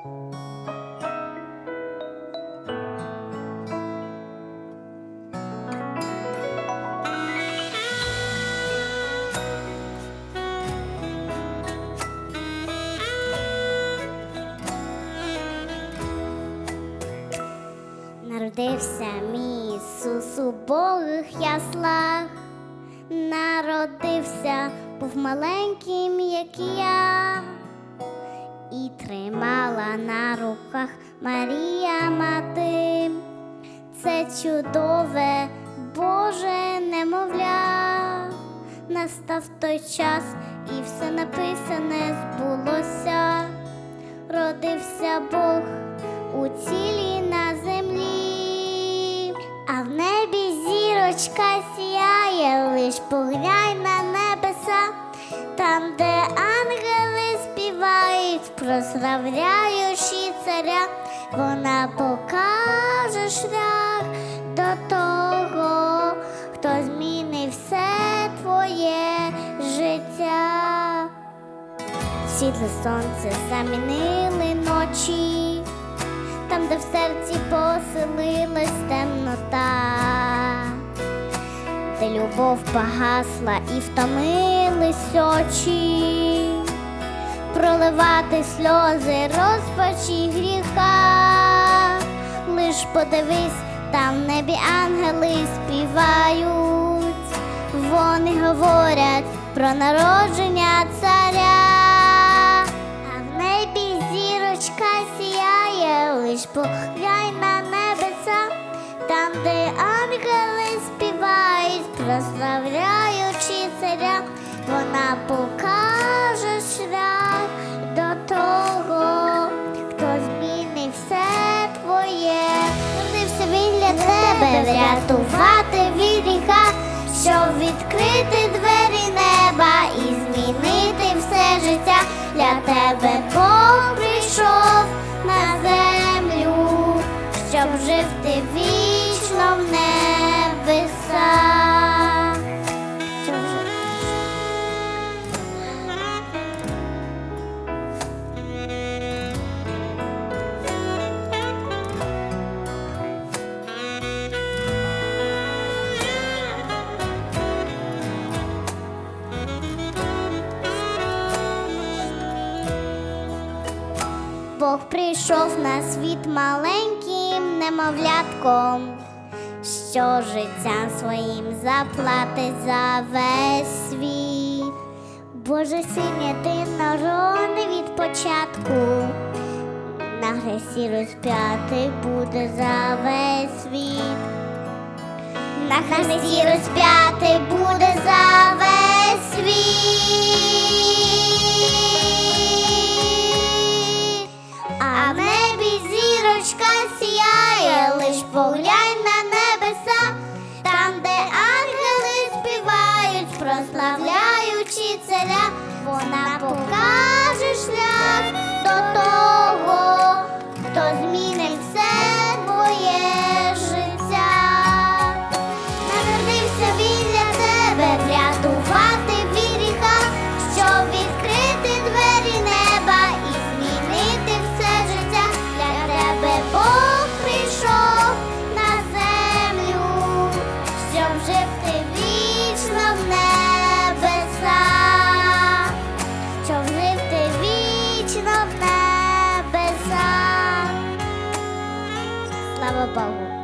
Народився мій Ісус у Богих яслах, народився, був маленьким, як я, на руках Марія мати. Це чудове Боже немовля. Настав той час, і все написане збулося. Родився Бог у цілій на землі, а в небі зірочка сіяє, лиш поглянь прославляючи царя, вона покаже шлях до того, хто змінив все твоє життя. Світле сонце замінили ночі, там, де в серці поселилась темнота, де любов погасла і втомились очі, проливати сльози, розпачі гріха, лиш подивись, там в небі ангели співають, вони говорять про народження царя, а в небі зірочка сіяє, лиш поглянь на небеса, там, де ангели співають, прославляючи царя, вона покаже шлях тебе врятувати від гріха, щоб відкрити двері неба і змінити все життя. Для тебе Бог прийшов на землю, щоб жити вічно в небесах. Бог прийшов на світ маленьким немовлятком, що життям своїм заплатить за весь світ. Боже син єдинороди від початку, на хресті розп'ятий буде за весь світ. На хресті розп'ятий буде за весь світ. Вона покаже шлях до того, хто змінить все твоє життя. Народився він для тебе, врятувати від щоб відкрити двері неба і змінити все життя. Для тебе Бог прийшов на землю, щоб жити Baba Baú.